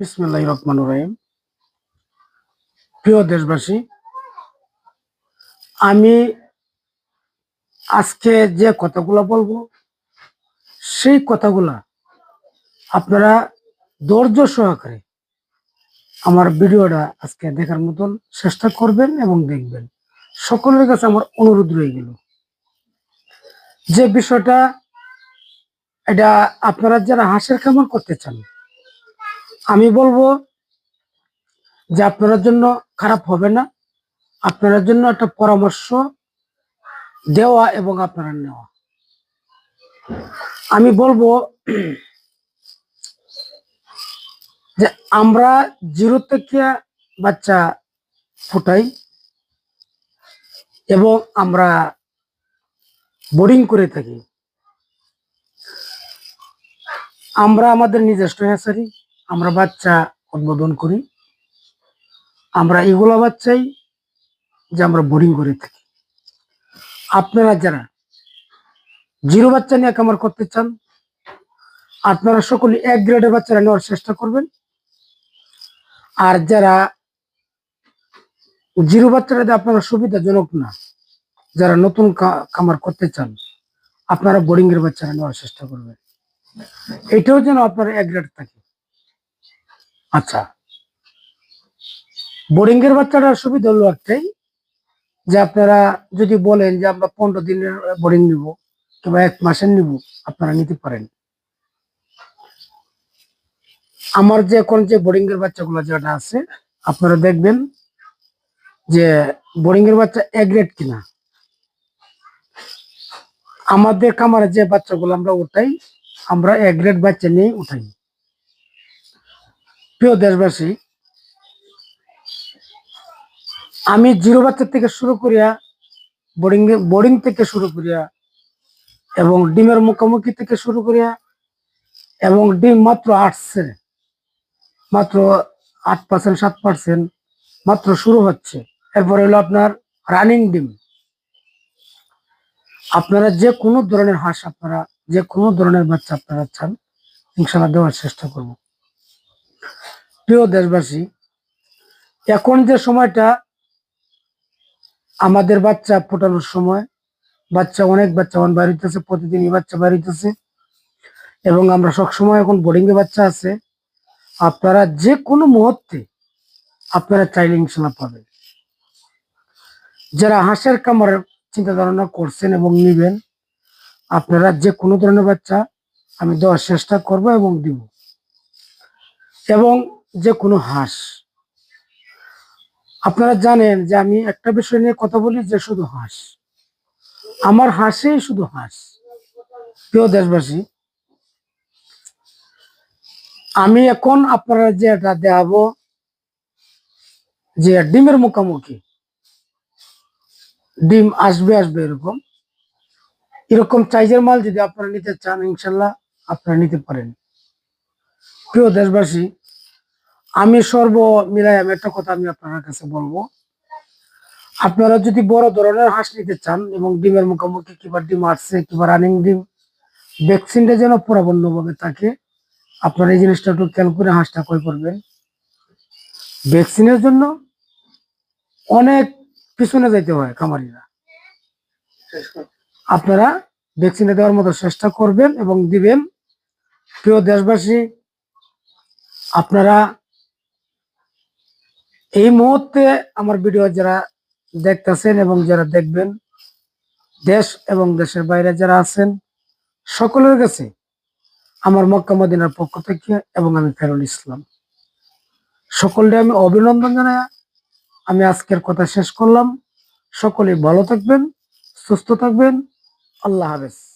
বিসমুল্লাহ রহমান রহিম। প্রিয় দেশবাসী, আমি আজকে যে কথাগুলো বলব, সেই কথাগুলা আপনারা ধৈর্য সহকারে আমার ভিডিওটা আজকে দেখার মতন চেষ্টা করবেন এবং দেখবেন। সকলের কাছে আমার অনুরোধ রয়ে গেল। যে বিষয়টা, এটা আপনারা যারা হাঁসের খামার করতে চান আমি বলব যে আপনার জন্য খারাপ হবে না। আপনার জন্য একটা পরামর্শ দেওয়া এবং আপনারা নেওয়া। আমি বলব যে আমরা জিরো থেকে বাচ্চা ফুটাই এবং আমরা বোর্ডিং করে থাকি। আমরা আমাদের নিজস্ব হ্যাসারি আমরা বাচ্চা উদ্বোধন করি। আমরা এগুলো বাচ্চাই যে আমরা বোরিং করে থাকি। আপনারা যারা জিরো বাচ্চা নিয়ে কামার করতে চান, আপনারা সকলে এক গ্রেডের বাচ্চারা নেওয়ার চেষ্টা করবেন। আর যারা জিরো বাচ্চারা আপনারা সুবিধাজনক না, যারা নতুন কামার করতে চান, আপনারা বোর্ডিং এর বাচ্চারা নেওয়ার চেষ্টা করবেন। এটাও যেন আপনার এক গ্রেড থাকে। আচ্ছা। বোর্ডিং এর বাচ্চাটার সুবিধা হলো একটাই, যে আপনারা যদি বলেন যে আমরা পনেরো দিনের বোরিং নিব কিংবা এক মাসের নিব, আপনারা নিতে পারেন। আমার যে এখন যে বোর্ডিং এর বাচ্চাগুলো যেটা আছে, আপনারা দেখবেন যে বোর্ডিং এর বাচ্চা এক গ্রেড কিনা। আমাদের কামারে যে বাচ্চাগুলো আমরা উঠাই, আমরা এক গ্রেড বাচ্চা নিয়ে উঠাই। প্রিয় দেশবাসী, আমি জিরো বাচ্চা থেকে শুরু করিয়া বোর্ডিং বোর্ডিং থেকে শুরু করিয়া এবং ডিমের মুখোমুখি থেকে শুরু করিয়া এবং ডিম মাত্র আসছে মাত্র আট পার্সেন্ট সাত পার্সেন্ট মাত্র শুরু হচ্ছে। এরপরে হলো আপনার রানিং ডিম। আপনারা যে কোনো ধরনের হাঁস আপনারা, যে কোনো ধরনের বাচ্চা আপনারা চান ইনশাল্লাহ দেওয়ার চেষ্টা করব। প্রিয় দেশবাসী, এখন যে সময়টা আমাদের বাচ্চা ফোটানোর সময়, বাচ্চা অনেক বাচ্চা এখন বাড়িতেছে প্রতিদিনই বাচ্চা বাড়িতেছে এবং আমরা সবসময় এখন বোর্ডিং এ বাচ্চা আছে। আপনারা যে কোনো মুহূর্তে আপনারা চাইলে ইনশাল্লাহ পাবেন। যারা হাঁসের কামার চিন্তা ধারণা করছেন এবং নিবেন, আপনারা যে কোনো ধরনের বাচ্চা আমি দেওয়ার চেষ্টা করব এবং দিব। এবং যে কোনো হাঁস। আপনারা জানেন যে আমি একটা বিষয় নিয়ে কথা বলি যে শুধু হাঁস। আমার হাঁসেই শুধু হাঁস। প্রিয় দেশবাসী, আমি এখন আপনারা যে এটা দেখাবো, যে ডিমের মুখোমুখি। ডিম আসবে আসবে এরকম। এরকম চাইজের মাল যদি আপনারা নিতে চান, ইনশাল্লাহ আপনারা নিতে পারেন। প্রিয় দেশবাসী আমি সর্ব মিলাই আমি একটা কথা আমি আপনার কাছে বলব। আপনারা যদি বড় ধরনের হাঁস নিতে চান এবং ডিমের মুখোমুখি কিংবা ডিম আসছে কিংবা রানিং ডিম ভ্যাকসিনটা যেন ভাবে থাকে, আপনারা এই জিনিসটা একটু খেয়াল করে হাঁসটা কয় করবেন। ভ্যাকসিনের জন্য অনেক পিছনে যাইতে হয় খামারিরা। আপনারা ভ্যাকসিনে দেওয়ার মতো চেষ্টা করবেন এবং দিবেন। প্রিয় দেশবাসী, আপনারা এই মুহূর্তে আমার ভিডিও যারা দেখতেছেন এবং যারা দেখবেন, দেশ এবং দেশের বাইরে যারা আছেন, সকলের কাছে আমার মক্কা মদিনার পক্ষ থেকে এবং আমি ফেরুল ইসলাম। সকলকে আমি অভিনন্দন জানাই। আমি আজকের কথা শেষ করলাম। সকলে ভালো থাকবেন, সুস্থ থাকবেন। আল্লাহ হাফেজ।